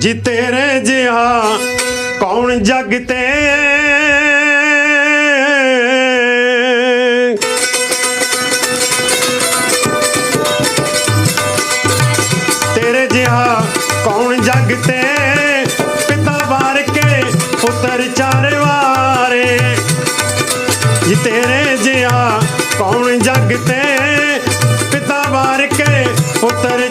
ਜੀ ਤੇਰੇ ਜਿਹਾ ਕੌਣ ਜਗ ਤੇ ਤੇਰੇ ਜਿਹਾ ਕੌਣ ਜਗ ਤੇ ਪਿਤਾ ਵਾਰ ਕੇ ਪੁੱਤਰ ਚਾਰ ਵਾਰੇ। ਜੀ ਤੇਰੇ ਜਿਹਾ ਕੌਣ ਜਗ ਤੇ ਪਿਤਾ ਵਾਰ ਕੇ ਪੁੱਤਰ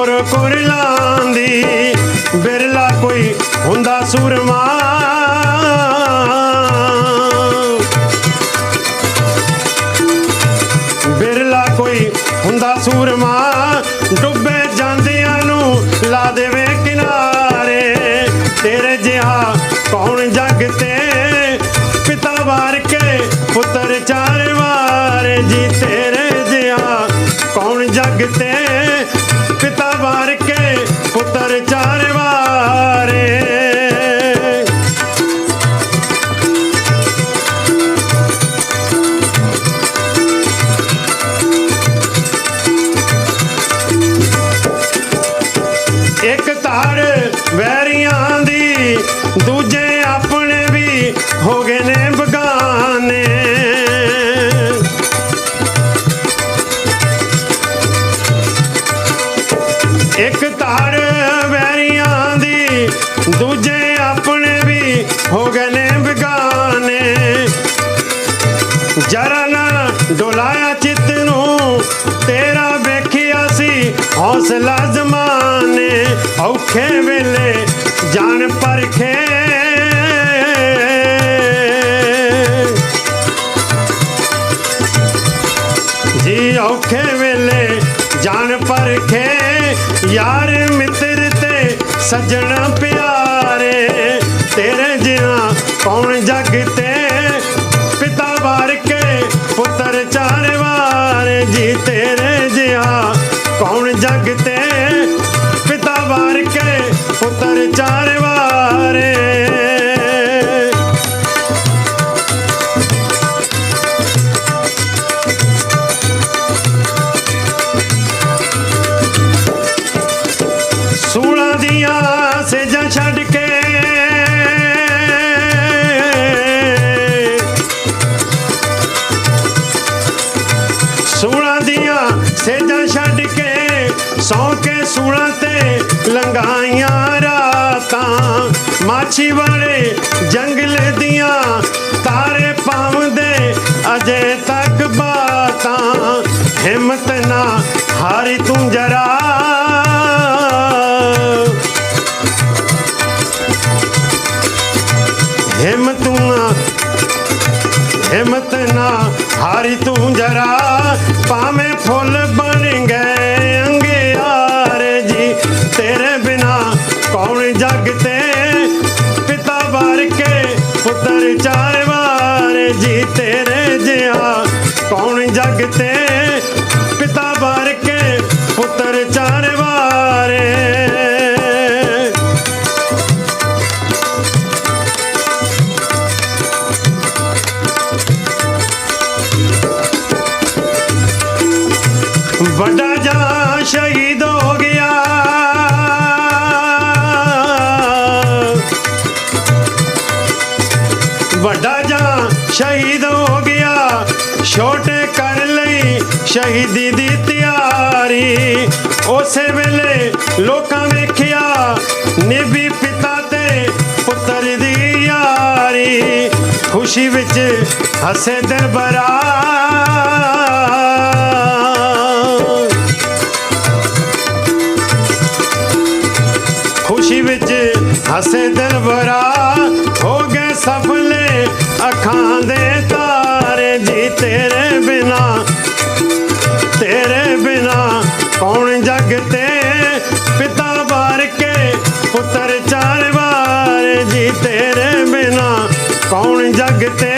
ਸੀ ਰੋ ਰੋ ਕੁਰਲਾਂਦੀ ਬਿਰਲਾ ਕੋਈ ਹੁੰਦਾ ਸੂਰਮਾ। ਬਿਰਲਾ ਕੋਈ ਹੁੰਦਾ ਸੂਰਮਾ। ਹੋ ਗਏ ਨੇ ਬਗਾਨੇ। ਇੱਕ ਧਾਰ ਵੈਰੀਆਂ ਦੀ, ਦੂਜੇ ਆਪਣੇ ਵੀ ਹੋ ਗਏ ਨੇ ਬਗਾਨੇ। ਜਰਾ ਨਾ ਡੋਲਾਇਆ ਚਿੱਤ ਨੂੰ, ਤੇਰਾ ਵੇਖਿਆ ਸੀ ਹੌਸਲਾ ਜ਼ਮਾਨੇ। ਔਖੇ ਵੇਲੇ ਯਾਰ ਮਿੱਤਰ ਤੇ ਸੱਜਣ ਪਿਆਰੇ ਛੱਡ ਕੇ। ਸੂਲਾਂ ਦੀਆਂ ਸੇਜਾਂ ਛੱਡ ਕੇ, ਸੌ ਕੇ ਸੂਲਾਂ ਤੇ ਲੰਗਾਈਆਂ ਰਾਤਾਂ। ਮਾਛੀ ਵਾਲੇ ਜੰਗਲ ਦੀਆਂ ਤਾਰੇ ਪਾਉਂਦੇ ਅਜੇ ਤੱਕ ਬਾਤਾਂ। ਹਿੰਮਤ ਨਾ ਹਾਰੀ ਤੂੰ ਜਰਾ ਹਿੰਮਤ ਨਾ ਹਿੰਮਤ ਨਾ ਹਾਰੀ ਤੂੰ ਜਰਾ, ਭਾਵੇਂ ਫੁੱਲ ਬਣ ਗਏ ਅੰਗਿਆਰ ਜੀ। ਤੇਰੇ ਬਿਨਾ ਕੌਣ ਜਗ ਤੇ? ਪਿਤਾ ਵਾਰ ਕੇ ਪੁੱਤਰ ਚਾਰ ਵਾਰ ਜੀ। ਤੇਰੇ ਜਿਹਾ ਕੌਣ ਜਗ ਤੇ? ਪਿਤਾ ਵਾਰ ਕੇ ਪੁੱਤਰ ਚਾਰ ਛੋਟੇ ਕਰ ਲਈ ਸ਼ਹੀਦੀ ਦੀ ਤਿਆਰੀ। ਉਸੇ ਵੇਲੇ ਲੋਕਾਂ ਵੇਖਿਆ ਨਿਭੀ ਪਿਤਾ ਤੇ ਪੁੱਤਰ ਦੀ ਯਾਰੀ। ਖੁਸ਼ੀ ਵਿੱਚ ਹੱਸੇ ਦਿਲ ਖੁਸ਼ੀ ਵਿੱਚ ਹੱਸੇ ਦਿਲ ਹੋ ਗਏ ਸਫਲੇ ਅੱਖਾਂ ਦੇ ਤੇਰੇ ਬਿਨਾ ਤੇਰੇ ਬਿਨਾ ਕੌਣ ਜਗ ਤੇ? ਪਿਤਾ ਵਾਰ ਕੇ ਪੁੱਤਰ ਚਾਰ ਵਾਰ ਜੀ ਤੇਰੇ ਬਿਨਾ ਕੌਣ ਜਗ ਤੇ?